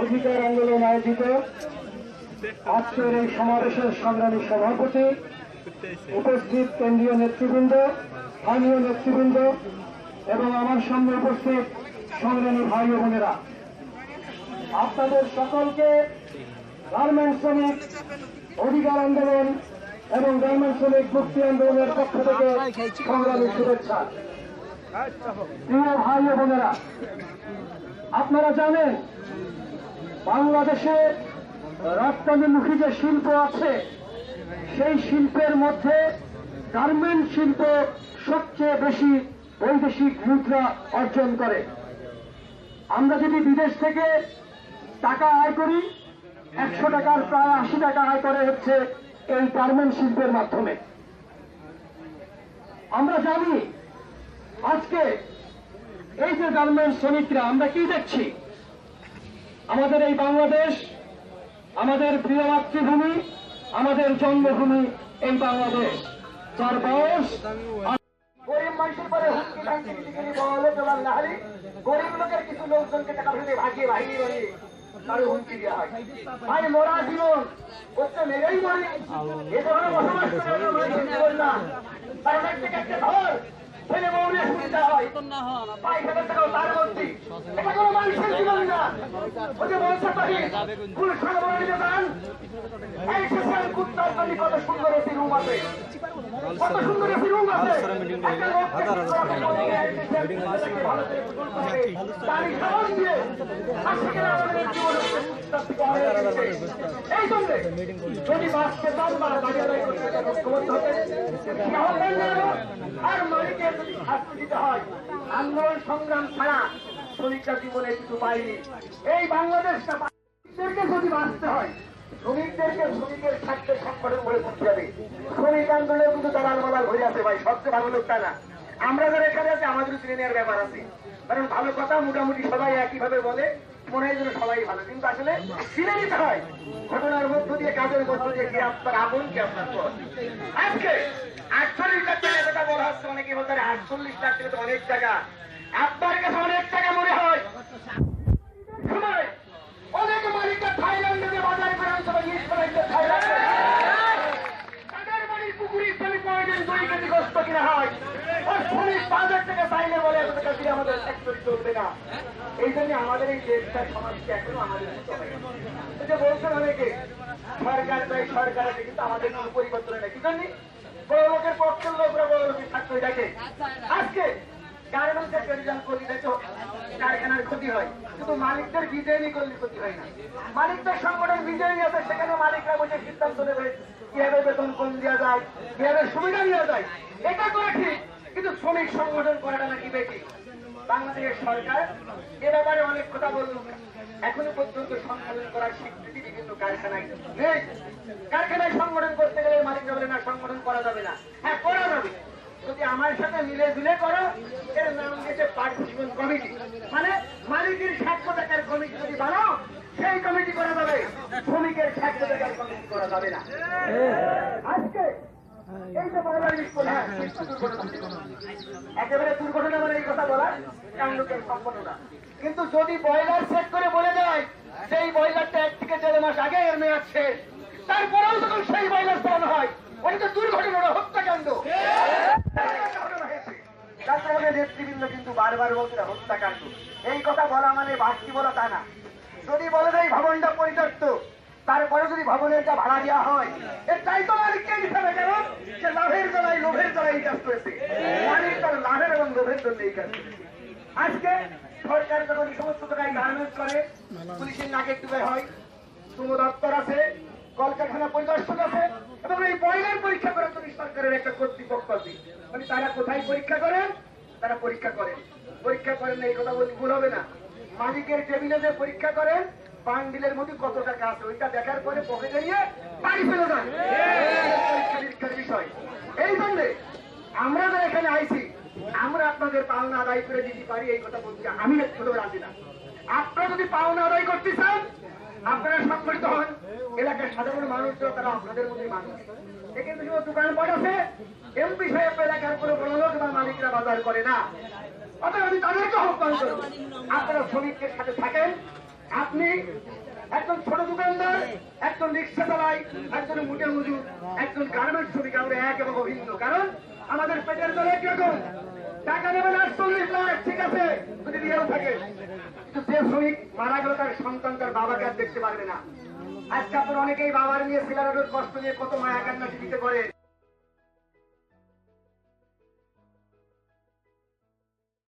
অধিকার আন্দোলন আয়োজিত। আজকের এই সমাবেশের সংগ্রামী সভাপতি উপস্থিত কেন্দ্রীয় নেতৃবৃন্দ, স্থানীয় নেতৃবৃন্দ এবং আমার সামনে উপস্থিত সংগ্রামী ভাই বোনেরা। আপনাদের সকলকে গার্মেন্ট শ্রমিক অধিকার আন্দোলন এবং গার্মেন্টস শ্রমিক মুক্তি আন্দোলনের পক্ষ থেকে সংগ্রামী শুভেচ্ছা। প্রিয় ভাই বোনেরা, আপনারা জানেন বাংলাদেশে রপ্তানিমুখী যে শিল্প আছে, সেই শিল্পের মধ্যে গার্মেন্ট শিল্প সবচেয়ে বেশি বৈদেশিক মুদ্রা অর্জন করে। আমরা যদি বিদেশ থেকে টাকা আয় করি একশো টাকার প্রায় আশি টাকা আয় করে হচ্ছে এই গার্মেন্ট শিল্পের মাধ্যমে। আমরা জানি আজকে এই যে গার্মেন্ট শ্রমিকরা, আমরা কি দেখছি? আমাদের এই বাংলাদেশ, আমাদের প্রিয় মাতৃভূমি, আমাদের জন্মভূমি এই বাংলাদেশ, যার বয়স গরিব লোকের কিছু লোকজনকে টাকা ভাগিয়ে বানিয়ে তারও হুমকি দেওয়া হয় ভাই মরা জীবন হচ্ছে মেরেই মরে। এ ধরনের বসবাস করে মানুষের জীবন না। কারণ এক থেকে একটা ধর ছেলে মৌরিয়া সুবিধা হয়। ভাই সেটা থেকে তার মধ্যে। এটা কোনো মানুষের জীবন না। যে বলছে তাহি ফুল সাগরে যান। এই শেষের কুত্তার কত সুন্দর একটি রুম আছে। আন্দোলন সংগ্রাম ছাড়া শ্রমিকরা জীবনে কিছু পায়নি এই বাংলাদেশটা যদি বাঁচতে হয় শ্রমিকদেরকে শ্রমিকের স্বার্থে সংগঠন করে করতে হবে। শ্রমিক আন্দোলনে কিন্তু দালাল মালাল ঘুরে আছে ভাই, সবচেয়ে ভালো লোকটা না। আমরা যারা এখানে আছি, আমাদের চিনে নেওয়ার ব্যাপার আছে। কারণ ভালো কথা মোটামুটি সবাই একইভাবে বলে, মনে হয় যেন সবাই ভালো। কিন্তু আসলে চিনে নিতে হয়। ঘটনার মধ্য দিয়ে কাজের মধ্য দিয়ে কি আপনার আপন, কি আপনার আজকে আটচল্লিশ লাখ টাকা কথা বলা হচ্ছে অনেকে বলতে পারে? আটচল্লিশ লাখ টাকা তো অনেক টাকা। আপনার কাছে অনেক টাকা মনে হয় সময় অনেক মালিকরা থাইল্যান্ডে যে বাজার করে আনছে বা ইলিশ বানাইছে থাইল্যান্ডে তাদের বাড়ির পুকুরি ইসলামী প্রয়োজন দুই কেজি গোস্ত কিনা হয় ওই শ্রমিক পাঁচ হাজার টাকা চাইলে বলে এত টাকা দিয়ে আমাদের ফ্যাক্টরি চলবে না। এই জন্য আমাদের এই দেশটা, সমাজকে এখনও আমাদের যে বলছেন অনেকে, সরকার চাই সরকার আছে, কিন্তু আমাদের কোনো পরিবর্তন নেই কি জন্য বড় লোকের পক্ষের লোকরা বড় লোকের ফ্যাক্টরি দেখে। আজকে কারখানার ক্ষতি হয়। কিন্তু মালিকদের বিজয়ী করলে ক্ষতি হয় না। মালিকদের সংগঠন বিজয়ী আছে, সেখানে মালিকরা বসে সিদ্ধান্ত নেবে কীভাবে বেতন কম দেওয়া যায়, কীভাবে সুবিধা দেওয়া যায়। এটা করা ঠিক, কিন্তু শ্রমিক সংগঠন করাটা নাকি বেশি বাংলাদেশের সরকার এ ব্যাপারে অনেক কথা বলল এখনও পর্যন্ত সংগঠন করার স্বীকৃতি বিভিন্ন কারখানায় কারখানায় সংগঠন করতে গেলে মালিকরা বলে না, সংগঠন করা যাবে না। হ্যাঁ করা যাবে। যদি আমার সাথে মিলে ঝুলে করো, এর নাম দিয়েছে পার্টিসিপেন্ট কমিটি মানে মালিকের স্বাক্ষর টাকার কমিটি যদি বানাও, সেই কমিটি করা যাবে। শ্রমিকের স্বাক্ষর টাকার কমিটি করা যাবে না। আজকে এই কথা সম্পন্নতা কিন্তু যদি বয়লার সেট করে বলে দেয়, সেই বয়লারটা এক থেকে দেড় মাস আগে এর মেয়াদ শেষ। তারপরেও যখন সেই বয়লার চালানো হয়, ওই তো দুর্ঘটনা হত্যাকাণ্ড। এই কথা বলা মানে বাড়তি বলা তা না। যদি বলে দেয় ভবনটা পরিত্যক্ত তারপরে যদি ভবনের যা ভাড়া দেওয়া হয় এর চাই তো মালিককে দিতে হবে কেন সে লাভের জ্বালায় লোভের জ্বালায় এই কাজ করেছে। মালিক তার লাভের এবং লোভের জন্য এই কাজ আজকে সরকার যখন এই সমস্ত জায়গায় গার্মেন্টস করে, পুলিশের নাকের ডুবে হয় শ্রম দপ্তর আছে, কলকারখানা পরিদর্শন আছে, এবং এই বয়লার পরীক্ষা করার জন্য সরকারের একটা কর্তৃপক্ষ আছে। মানে তারা কোথায় পরীক্ষা করেন? তারা পরীক্ষা করেন। পরীক্ষা করেন এই কথা বলি ভুল হবে না। মালিকের টেবিলে যে পরীক্ষা করেন বান্ডিলের মধ্যে কত টাকা আছে, ওইটা দেখার পরে পকেটে নিয়ে বাড়ি ফেলে পরীক্ষা বিষয়। এই জন্যে আমরা যারা এখানে আইছি, আমরা আপনাদের পাওনা আদায় করে দিতে পারি, এই কথা বলছি। আমি একটু রাজি না। আপনারা যদি পাওনা আদায় করতে চান, আপনারা সংগঠিত হন। এলাকার সাধারণ মানুষজন তারা আপনাদের মধ্যে মানুষ। এখানে শুধু দোকানপাট আছে এমপি সাহেব এলাকার কোনো বড় লোক বা মালিকরা বাজার করে না। অতএব আমি তাদেরকে আহ্বান করব আপনারা শ্রমিকের সাথে থাকেন আপনি একজন ছোট দোকানদার, একজন রিক্সা চালাই একজন মুটে মজুর, একজন গার্মেন্টস শ্রমিক, আমরা এক এবং অভিন্ন। কারণ আমাদের পেটের দল একরকম টাকা নেবেন আটচল্লিশ লাখ, ঠিক আছে, যদি দিয়েও থাকে। যে শ্রমিক মারা গেল, তার সন্তান তার বাবাকে আর দেখতে পারবে না। আজকে আপনার অনেকেই বাবার নিয়ে সিলারের কষ্ট নিয়ে কত মায়া কান্না টিভিতে করে